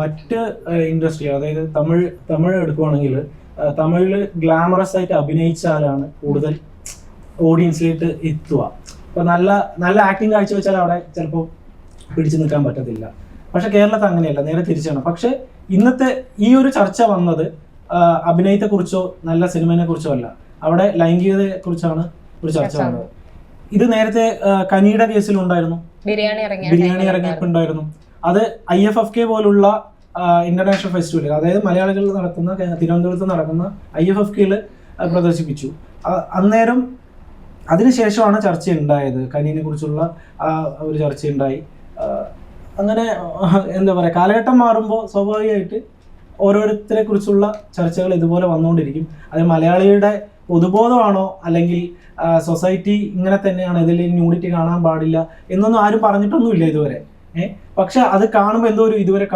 മറ്റ് ഇൻഡസ്ട്രി അതായത് തമിഴ് തമിഴ് എടുക്കുവാണെങ്കിൽ തമിഴിൽ ഗ്ലാമറസ് ആയിട്ട് അഭിനയിച്ചാലാണ് കൂടുതൽ ഓഡിയൻസിലേക്ക് എത്തുക. അപ്പൊ നല്ല നല്ല ആക്ടിങ് കാഴ്ചവെച്ചാൽ അവിടെ ചിലപ്പോൾ പിടിച്ചു നിൽക്കാൻ പറ്റത്തില്ല. പക്ഷെ കേരളത്തിൽ അങ്ങനെയല്ല നേരെ തിരിച്ചാണ് പക്ഷെ ഇന്നത്തെ ഈ ഒരു ചർച്ച വന്നത് അഭിനയത്തെ കുറിച്ചോ നല്ല സിനിമയെ കുറിച്ചോ അല്ല. അവിടെ ലൈംഗികതയെ കുറിച്ചാണ് ഒരു ചർച്ച വന്നത്. ഇത് നേരത്തെ കനിയുടെ കേസിലുണ്ടായിരുന്നു ബിരിയാണി ഇറങ്ങിയപ്പോ ബിരിയാണി ഇറങ്ങിയപ്പോൾ ഉണ്ടായിരുന്നു. അത് ഐ എഫ് എഫ് കെ പോലുള്ള ഇന്റർനാഷണൽ ഫെസ്റ്റിവൽ അതായത് മലയാളികൾ നടക്കുന്ന തിരുവനന്തപുരത്ത് നടക്കുന്ന ഐ എഫ് എഫ് കെയിൽ പ്രദർശിപ്പിച്ചു. അന്നേരം അതിനുശേഷമാണ് ചർച്ച ഉണ്ടായത് കനീനെ കുറിച്ചുള്ള ആ ഒരു ചർച്ച ഉണ്ടായി അങ്ങനെ എന്താ പറയുക കാലഘട്ടം മാറുമ്പോൾ സ്വാഭാവികമായിട്ട് ഓരോരുത്തരെ കുറിച്ചുള്ള ചർച്ചകൾ ഇതുപോലെ വന്നുകൊണ്ടിരിക്കും. അത് മലയാളിയുടെ പൊതുബോധമാണോ അല്ലെങ്കിൽ സൊസൈറ്റി ഇങ്ങനെ തന്നെയാണ് ഇതിൽ ന്യൂഡിറ്റി കാണാൻ പാടില്ല എന്നൊന്നും ആരും പറഞ്ഞിട്ടൊന്നുമില്ല ഇതുവരെ. പക്ഷെ അത് കാണുമ്പോൾ എന്തോ ഒരു ഇതുവരെ